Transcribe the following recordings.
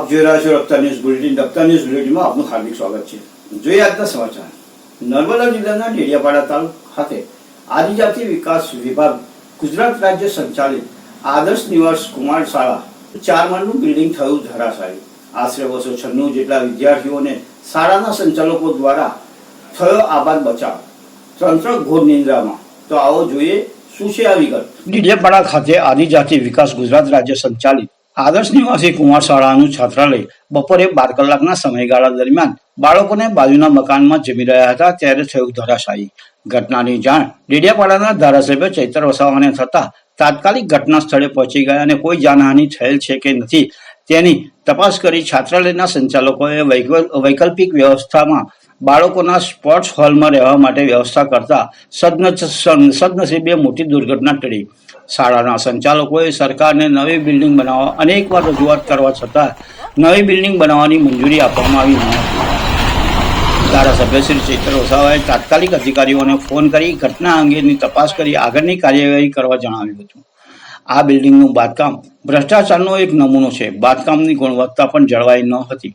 આપ જોઈ છો Raftaar news bulletin Raftaar news બુલેટિનમાં આપનું હાર્દિક સ્વાગત છે. જોઈએ આજના સમાચાર. નર્મદા જિલ્લાના ડેડિયાપાડા તાલુકા ખાતે આદિજાતિ વિકાસ વિભાગ ગુજરાત રાજ્ય સંચાલિત આદર્શ નિવાસ કુમાર શાળા ચાર માળનું બિલ્ડિંગ થયું ધરાશાયું. આશરે બસો છન્નું જેટલા વિદ્યાર્થીઓને શાળાના સંચાલકો દ્વારા થયો આબાદ બચાવ. ત્રણ ત્રણ ઘોર નિંદ્રામાં. તો આવો જોઈએ શું છે આ વિગત. ડેડિયાપાડા ખાતે આદિજાતિ વિકાસ ગુજરાત રાજ્ય સંચાલિત આદર્શ નિવાસી કુમાર શાળાનું છાત્રાલય બપોરે બાર કલાકના સમયગાળા દરમિયાન બાળકોને બાજુના મકાનમાં જમી રહ્યા હતા ત્યારે થયું ધરાશાયી. ઘટનાની જાણ ડેડિયાપાડાના ધારાસભ્ય ચૈતર વસાવાને થતા તાત્કાલિક ઘટના સ્થળે પહોંચી ગયા અને કોઈ જાનહાનિ થયેલ છે કે નથી તેની તપાસ કરી છાત્રાલયના સંચાલકોએ વૈકલ્પિક વ્યવસ્થામાં બાળકોના સ્પોર્ટ્સ હોલમાં રહેવા માટે વ્યવસ્થા કરતા સદન- સદનસીબે મોટી દુર્ઘટના ટળી. શાળાના સંચાલકોએ સરકારને નવી બિલ્ડિંગ બનાવવા અનેકવાર રજૂઆત કરવા છતાં નવી બિલ્ડિંગ બનાવવાની મંજૂરી આપવામાં આવી ન હતી. ધારાસભ્ય શ્રી ચેતર વસાવાએ તાત્કાલિક અધિકારીઓને ફોન કરી ઘટના અંગેની તપાસ કરી આગળની કાર્યવાહી કરવા જણાવ્યું હતું. આ બિલ્ડિંગનું બાંધકામ ભ્રષ્ટાચારનો એક નમૂનો છે. બાંધકામની ગુણવત્તા પણ જળવાઈ ન હતી.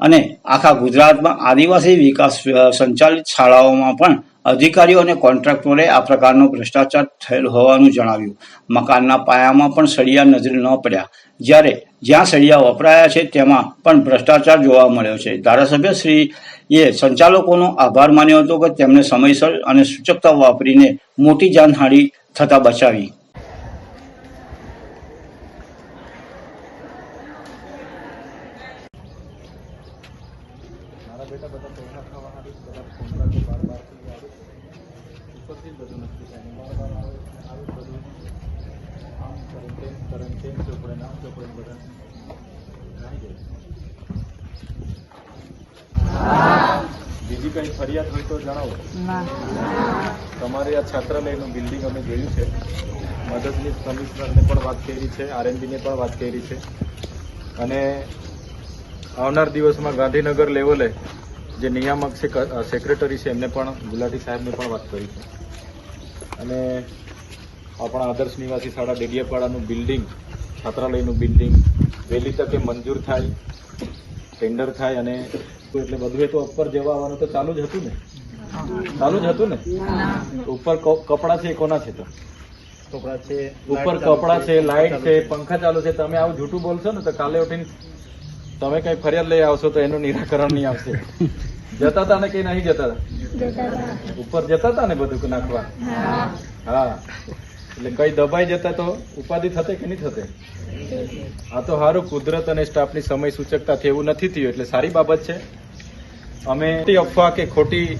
અને આખા ગુજરાતમાં આદિવાસી વિકાસ સંચાલિત શાળાઓમાં પણ અધિકારીઓ અને કોન્ટ્રાક્ટરોએ આ પ્રકારનો ભ્રષ્ટાચાર થયેલ હોવાનું જણાવ્યું. મકાનના પાયામાં પણ સળિયા નજરે ન પડ્યા. જ્યારે જ્યાં સળિયા વપરાયા છે, તેમાં પણ ભ્રષ્ટાચાર જોવા મળ્યો છે. ધારાસભ્ય શ્રી એ સંચાલકોનો આભાર માન્યો હતો કે તેમણે સમયસર અને સૂચકતા વાપરીને મોટી જાનહાનિ થતા બચાવી મારા બેટા બધા પૈસા ખાવા હારું બધા કોન્ટ્રાક્ટો બાર બારથી આવે ઉપરથી જ બધું નક્કી થાય અને બાર બાર આવે આવે જ બધું આમ કરે તેમ કરે ને તેમ ચોપડે ને આમ ચોપડે ને બધા જાણી જાય બીજી કંઈ ફરિયાદ હોય તો જણાવો. તમારે આ છાત્રાલયનું બિલ્ડિંગ અમે જોયું છે. મદદનીશ કમિશનરને પણ વાત કરી છે આરએનબીને પણ વાત કરી છે. અને આવનાર દિવસમાં ગાંધીનગર લેવલે જે નિયામક છે સેક્રેટરી છે એમને પણ ગુલાટી સાહેબને પણ વાત કરી છે. અને આપણા આદર્શ નિવાસી શાળા ડેડિયાપાડાનું બિલ્ડિંગ છાત્રાલયનું બિલ્ડિંગ વહેલી તકે મંજૂર થાય ટેન્ડર થાય અને એટલે બધું એ તો ઉપર જવા આવવાનું તો ચાલુ જ હતું ને? ચાલુ જ હતું ને? ઉપર કપડા કપડાં છે કોના છે તો? કપડા છે ઉપર કપડા છે લાઇટ છે પંખા ચાલુ છે. તમે આવું જૂઠું બોલશો ને તો કાલે ઉઠીને તમે કઈ ફરિયાદ લઈ આવશો તો એનું નિરાકરણ નહીં આવશે. જતા હતા ને કઈ નહીં જતા ઉપર જતા હતા ને બધું નાખવા? હા. એટલે કઈ દબાઈ જતા તો ઉપાધિ થતે કે નહીં થતે? આ તો સારું કુદરત અને સ્ટાફની સમય સૂચકતાથી એવું નથી થયું એટલે સારી બાબત છે. અમે અફવા કે ખોટી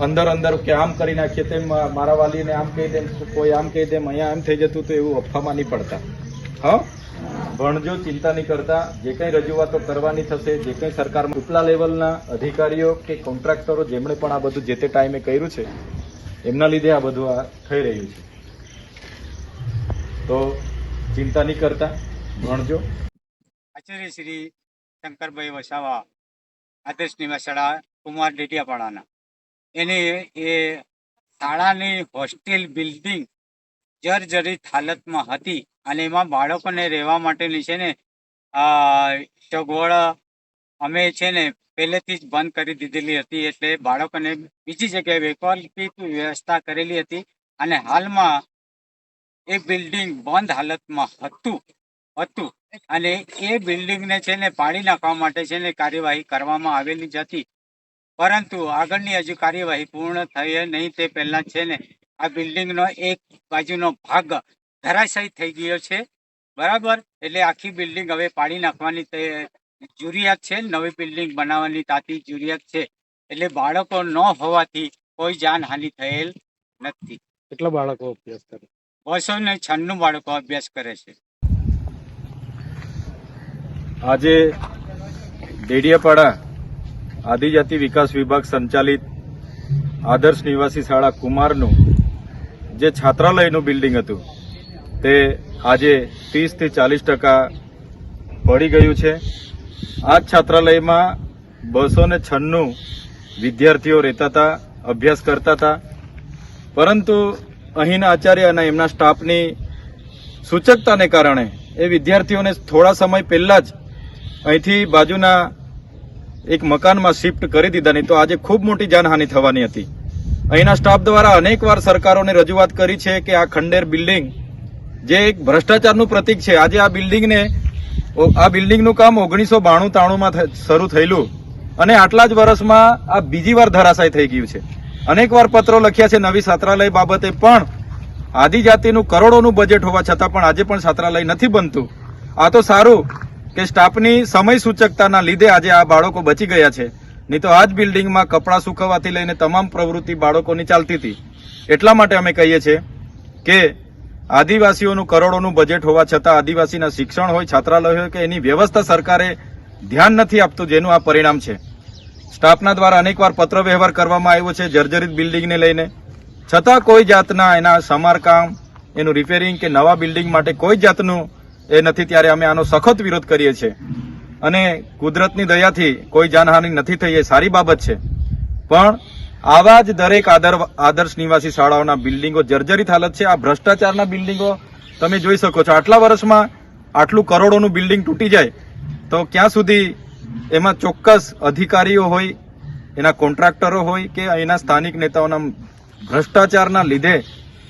અંદર અંદર કે આમ કરી નાખીએ તેમ મારા વાલીને આમ કહી દેમ, કોઈ આમ કહી દેમ, અહીંયા આમ થઈ જતું તો એવું અફવામાં નહીં પડતા. હા? ભણજો, ચિંતા નહીં કરતા. જે કંઈ રજૂઆતો કરવાની થશે, જે કંઈ સરકારમાં ઉપલા લેવલના અધિકારીઓ કે કોન્ટ્રાક્ટરો જેમણે પણ આ બધું જે તે ટાઈમે કર્યું છે, એમના લીધે આ બધું આ થઈ રહ્યું છે. તો ચિંતા નહીં કરતા. ભણજો. આચાર્ય શ્રી શંકરભાઈ વસાવા આદર્શ નિવાસ શાળા કુમાર ડેટિયાપાડાના એની એ શાળાની હોસ્ટેલ બિલ્ડિંગ જર્જરિત હાલતમાં હતી અને એમાં બાળકોને રહેવા માટેની છે ને સગવડ અમે છે ને પહેલેથી જ બંધ કરી દીધેલી હતી એટલે બાળકોને બીજી જગ્યાએ વૈકલ્પિક વ્યવસ્થા કરેલી હતી અને હાલમાં એ બિલ્ડિંગ બંધ હાલતમાં હતું હતું. અને એ બિલ્ડિંગને છે ને પાડી નાખવા માટે છે ને કાર્યવાહી કરવામાં આવેલી જ હતી. પરંતુ આગળની હજુ કાર્યવાહી પૂર્ણ થઈ નહીં તે પહેલાં છે ને આ બિલ્ડિંગનો એક બાજુનો ભાગ ધરાશાયી થઈ ગયો છે. બરાબર? એટલે આખી બિલ્ડિંગ હવે પાડી નાખવાની તે જરૂરિયાત છે. નવી બિલ્ડિંગ બનાવવાની તાતી જરૂરિયાત છે. એટલે બાળકો ન હોવાથી કોઈ જાનહાનિ થયેલ નથી. કેટલા બાળકો અભ્યાસ કરે? બસો ને છન્નું બાળકો અભ્યાસ કરે છે. આજે ડેડિયાપાડા આદિજાતિ વિકાસ વિભાગ સંચાલિત આદર્શ નિવાસી શાળા કુમારનું જે છાત્રાલયનું બિલ્ડિંગ હતું, તે આજે ત્રીસથી ચાલીસ ટકા પડી ગયું છે. આ છાત્રાલયમાં બસો ને છન્નું વિદ્યાર્થીઓ રહેતા હતા, અભ્યાસ કરતા હતા. પરંતુ અહીંના આચાર્ય અને એમના સ્ટાફની સૂચકતાને કારણે એ વિદ્યાર્થીઓને થોડા સમય પહેલાં જ અહીંથી બાજુના એક મકાનમાં શિફ્ટ કરી દીધા, નહીં તો આજે ખૂબ મોટી જાનહાનિ થવાની હતી. અહીંના સ્ટાફ દ્વારા અનેકવાર સરકારોને રજૂઆત કરી છે કે આ ખંડેર બિલ્ડિંગ જે એક ભ્રષ્ટાચારનું પ્રતીક છે. આજે આ બિલ્ડિંગને આ બિલ્ડિંગનું કામ ઓગણીસો બાણું ત્રાણુંમાં શરૂ થયેલું અને આટલા જ વર્ષમાં આ બીજી વાર ધરાશાય થઈ ગયું છે. અનેકવાર પત્રો લખ્યા છે નવી છાત્રાલય બાબતે પણ આદિજાતિનું કરોડોનું બજેટ હોવા છતાં પણ આજે પણ છાત્રાલય નથી બનતું. આ તો સારું કે સ્ટાફની સમય સૂચકતાના લીધે આજે આ બાળકો બચી ગયા છે. નહીં તો આ જ બિલ્ડિંગમાં કપડાં સુકવવાથી લઈને તમામ પ્રવૃત્તિ બાળકોની ચાલતી હતી. એટલા માટે અમે કહીએ છીએ કે આદિવાસીઓનું કરોડોનું બજેટ હોવા છતાં આદિવાસીના શિક્ષણ હોય, છાત્રાલય હોય કે એની વ્યવસ્થા સરકારે ધ્યાન નથી આપતું જેનું આ પરિણામ છે. સ્ટાફના દ્વારા અનેકવાર પત્ર વ્યવહાર કરવામાં આવ્યો છે જર્જરિત બિલ્ડિંગને લઈને. છતાં કોઈ જાતના એના સમારકામ, એનું રિપેરિંગ કે નવા બિલ્ડિંગ માટે કોઈ જાતનું એ નથી ત્યારે અમે આનો સખત વિરોધ કરીએ છીએ. અને કુદરતની દયાથી કોઈ જાનહાનિ નથી થઈ, એ સારી બાબત છે. પણ આવા જ દરેક આદર, આદર્શ નિવાસી શાળાઓના બિલ્ડિંગો જર્જરિત હાલત છે. આ ભ્રષ્ટાચારના બિલ્ડિંગો તમે જોઈ શકો છો. આટલા વર્ષમાં આટલું કરોડોનું બિલ્ડિંગ તૂટી જાય, તો ક્યાં સુધી એમાં ચોક્કસ અધિકારીઓ હોય, એના કોન્ટ્રાક્ટરો હોય કે એના સ્થાનિક નેતાઓના ભ્રષ્ટાચારના લીધે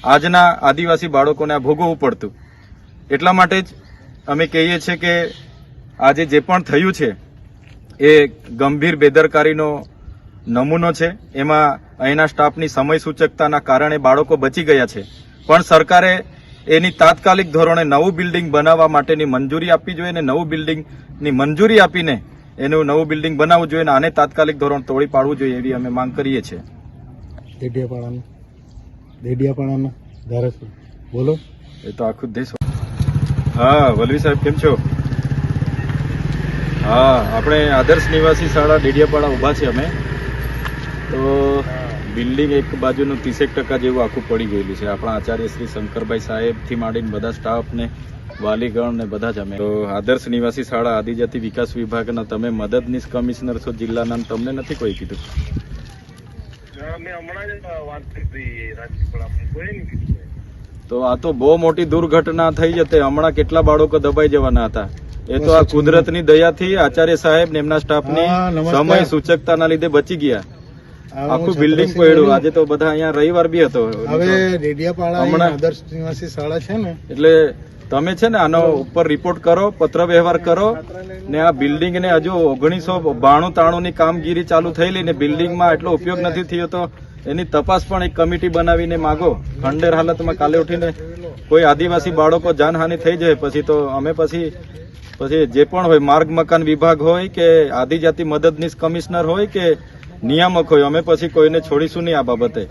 આજના આદિવાસી બાળકોને આ ભોગવવું પડતું. એટલા માટે જ અમે કહીએ છીએ કે આજે જે પણ થયું છે એ ગંભીર બેદરકારીનો નમૂનો છે. એમાં અહીંના સ્ટાફની સમય સૂચકતાના કારણે બાળકો બચી ગયા છે. પણ સરકારે એની તાત્કાલિક ધોરણે નવું બિલ્ડિંગ બનાવવા માટેની મંજૂરી આપવી જોઈએ અને નવું બિલ્ડિંગની મંજૂરી આપીને એનું નવું બિલ્ડિંગ બનાવવું જોઈએ અને આને તાત્કાલિક ધોરણ તોડી પાડવું જોઈએ એવી અમે માંગ કરીએ છીએ. ડેડિયાપાડાનું ડેડિયાપાડાના ધારાસભ્ય. બોલો. એ તો આખું દેશ હા, વલવી સાહેબ, કેમ છો? હા, આપણે આદર્શ નિવાસી શાળા ડેડિયાપાડા ઊભા છે અમે. તો બિલ્ડિંગ એક બાજુનું ત્રીસેક ટકા જેવું આખું પડી ગયેલું છે. આપણા આચાર્ય શ્રી શંકરભાઈ સાહેબથી માંડીને બધા સ્ટાફને વાલીગણ ને બધા જ અમે. તો આદર્શ નિવાસી શાળા આદિજાતિ વિકાસ વિભાગના તમે મદદનીશ કમિશનર છો જિલ્લાના તમને નથી કોઈ કીધું? મેં હમણાં જ વાત કરી નહીં કીધું. તો આ તો બહુ મોટી દુર્ઘટના થઈ જતી. હમણાં કેટલા બાળકો દબાઈ જવાના હતા. એ તો આ કુદરતની દયાથી આચાર્ય સાહેબ ને એમના સ્ટાફની. સમય સૂચકતાના લીધે બચી ગયા. આખું બિલ્ડિંગ પડ્યું આજે તો બધા અહીંયા રવિવાર બી હતો. હવે હમણાં- શાળા છે ને. એટલે તમે છે ને આનો ઉપર રિપોર્ટ કરો પત્ર વ્યવહાર કરો ને આ બિલ્ડિંગ ને હજુ ઓગણીસો બાણું તાણું ની કામગીરી ચાલુ થયેલી ને બિલ્ડિંગમાં એટલો ઉપયોગ નથી થયો તો એની તપાસ પણ એક કમિટી બનાવીને માગો. ખંડેર હાલતમાં કાલે ઉઠીને કોઈ આદિવાસી બાળકો જાનહાનિ થઈ જાય પછી તો અમે પછી પછી જે પણ હોય માર્ગ મકાન વિભાગ હોય કે આદિજાતિ મદદનીશ કમિશનર હોય કે નિયામક હોય અમે પછી કોઈને છોડીશું નહીં આ બાબતે.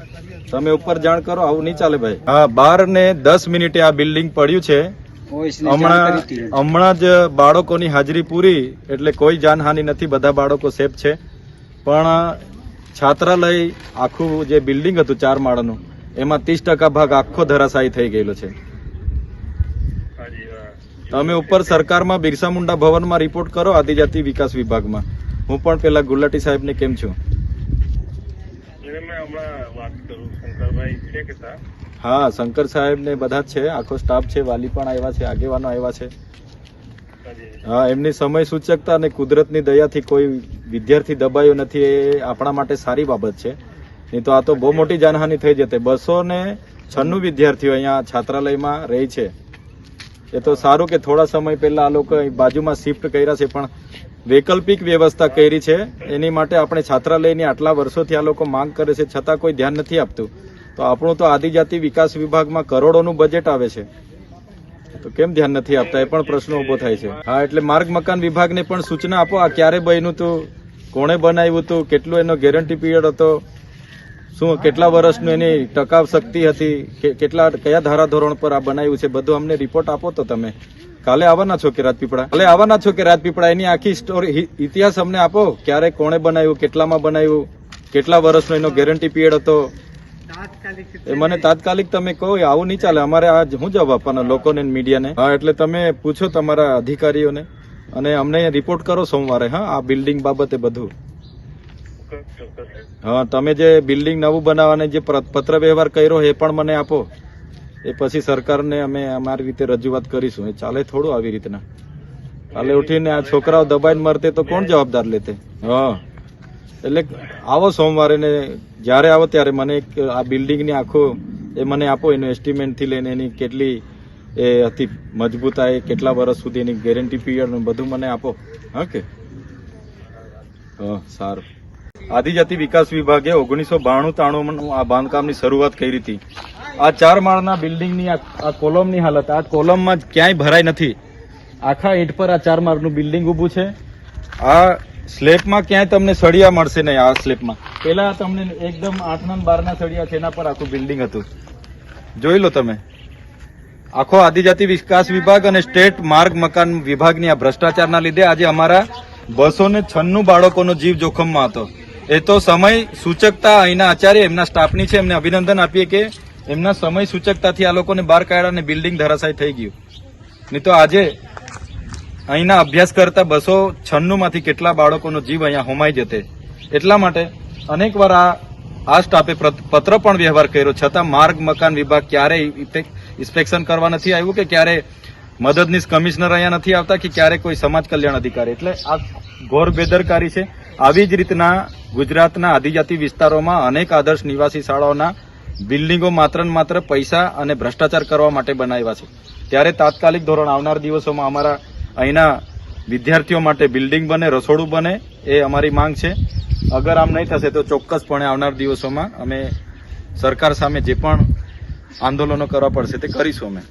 તમે ઉપર જાણ કરો આવું નહીં ચાલે ભાઈ. હા બાર ને દસ મિનિટે આ બિલ્ડિંગ પડ્યું છે. હમણાં હમણાં જ બાળકોની હાજરી પૂરી એટલે કોઈ જાનહાનિ નથી બધા બાળકો સેફ છે. પણ છાત્રાલય આખું જે બિલ્ડિંગ હતું ચાર માળનું એમાં ત્રીસ ટકા ભાગ આખો ધરાશાયી થઈ ગયેલો છે. તમે ઉપર સરકારમાં બિરસા મુંડા ભવનમાં રિપોર્ટ કરો આદિજાતિ વિકાસ વિભાગમાં. હું પણ પેલા ગુલાટી સાહેબને કેમ છું? હા શંકર સાહેબ ને બધા જ છે આખો સ્ટાફ છે વાલી પણ આવ્યા છે આગેવાનો આવ્યા છે. હા, એમની સમય સૂચકતા અને કુદરતની દયાથી કોઈ વિદ્યાર્થી દબાયો નથી, એ આપણા માટે સારી બાબત છે. નહીં તો આ તો બહુ મોટી જાનહાનિ થઈ જતી. બસો ને છન્નું વિદ્યાર્થીઓ અહીંયા છાત્રાલયમાં રહી છે. એ તો સારું કે થોડા સમય પહેલા આ લોકો બાજુમાં શિફ્ટ કર્યા છે, પણ વૈકલ્પિક વ્યવસ્થા કરી છે. એની માટે આપણે છાત્રાલયની આટલા વર્ષોથી આ લોકો માંગ કરે છે, છતાં કોઈ ધ્યાન નથી આપતું. તો આપણું તો આદિજાતિ વિકાસ વિભાગમાં કરોડોનું બજેટ આવે છે. તો કેમ ધ્યાન નથી આપતા? એ પણ પ્રશ્ન ઊભો થાય છે. હા, એટલે માર્ગ મકાન વિભાગને પણ સૂચના આપો, આ ક્યારે બન્યું હતું કોણે બનાવ્યું હતું કેટલું એનો ગેરંટી પીરિયડ હતો? શું, કેટલા વર્ષનું એની ટકાવ શક્તિ હતી? કેટલા, કયા ધારાધોરણ પર આ બનાવ્યું છે? બધું અમને રિપોર્ટ આપો તો તમે. કાલે આવવાના છો કે રાજપીપળા કાલે આવવાના છો કે રાજપીપળા એની આખી સ્ટોરી ઇતિહાસ અમને આપો. ક્યારે, કોણે બનાવ્યું? કેટલામાં બનાવ્યું? કેટલા વર્ષનો એનો ગેરંટી પીરિયડ હતો? એ મને તાત્કાલિક તમે કહો આવું નહીં ચાલે. અમારે આ હું જવાબ આપવાના, લોકોને મીડિયાને. હા, એટલે તમે પૂછો તમારા અધિકારીઓને. અને અમને રિપોર્ટ કરો સોમવારે, હા, આ બિલ્ડિંગ બાબતે બધું. હા, તમે જે બિલ્ડિંગ નવું બનાવવાને જે પત્ર વ્યવહાર કર્યો એ પણ મને આપો. એ પછી સરકારને અમે અમારી રીતે રજૂઆત કરીશું. એ ચાલે થોડું આવી રીતના. કાલે ઉઠીને આ છોકરાઓ દબાઈને મરતે તો કોણ જવાબદાર લેતે? હા. એટલે આવો સોમવારે ને જ્યારે આવો ત્યારે મને આ બિલ્ડિંગની આખો એ મને આપો, એનું એસ્ટિમેટથી લઈને એની કેટલી એ હતી, મજબૂતાઈ, કેટલા વર્ષ સુધી એની ગેરંટી પીરિયડ બધું મને આપો. હા કે? હા, સારું. આદિજાતિ વિકાસ વિભાગે ઓગણીસો બાણું ત્રાણું આ બાંધકામની શરૂઆત કરી હતી. આ ચાર માળના બિલ્ડિંગની આ કોલમની હાલત, આ કોલમમાં ક્યાંય ભરાઈ નથી. આખા ઈંટ પર આ ચાર માળનું બિલ્ડિંગ ઊભું છે. આ સ્લેબમાં ક્યાંય તમને સળિયા મળશે નહીં આ સ્લેપમાં પેલા તમને એકદમ આઠના બારના સળિયા છે, એના પર આખું બિલ્ડિંગ હતું. જોઈ લો તમે. આખો આદિજાતિ વિકાસ વિભાગ અને સ્ટેટ માર્ગ મકાન વિભાગની આ ભ્રષ્ટાચારના લીધે આજે અમારા બસો ને છન્નું બાળકોનો જીવ જોખમમાં હતો. એ તો સમય સૂચકતા અહીંના આચાર્ય, એમના સ્ટાફની છે, એમને અભિનંદન આપીએ કે એમના સમય સૂચકતાથી આ લોકોને બહાર કાઢ્યા અને બિલ્ડિંગ ધરાશાય થઈ ગયું. નહીં તો આજે અહીંના અભ્યાસ કરતા બસો છન્નુંમાંથી કેટલા બાળકોનો જીવ અહીંયા હોમાઈ જતે. એટલા માટે અનેકવાર આ આ સ્ટાફે પત્ર પણ વ્યવહાર કર્યો. છતાં માર્ગ, મકાન વિભાગ ક્યારેય ઇન્સ્પેક્શન કરવા નથી આવ્યું કે ક્યારે મદદનીશ કમિશનર અહીંયા નથી આવતા કે ક્યારે કોઈ સમાજ કલ્યાણ અધિકારી. એટલે આ ઘોર બેદરકારી છે. આવી જ રીતના ગુજરાતના આદિજાતિ વિસ્તારોમાં અનેક આદર્શ નિવાસી શાળાઓના બિલ્ડિંગો માત્ર ને માત્ર પૈસા અને ભ્રષ્ટાચાર કરવા માટે બનાવ્યા છે. ત્યારે તાત્કાલિક ધોરણ આવનાર દિવસોમાં અમારા અહીંના વિદ્યાર્થીઓ માટે બિલ્ડિંગ બને, રસોડું બને, એ અમારી માંગ છે. અગર આમ નહીં થશે તો ચોક્કસપણે આવનાર દિવસોમાં અમે સરકાર સામે જે પણ આંદોલનો કરવા પડશે તે કરીશું અમે.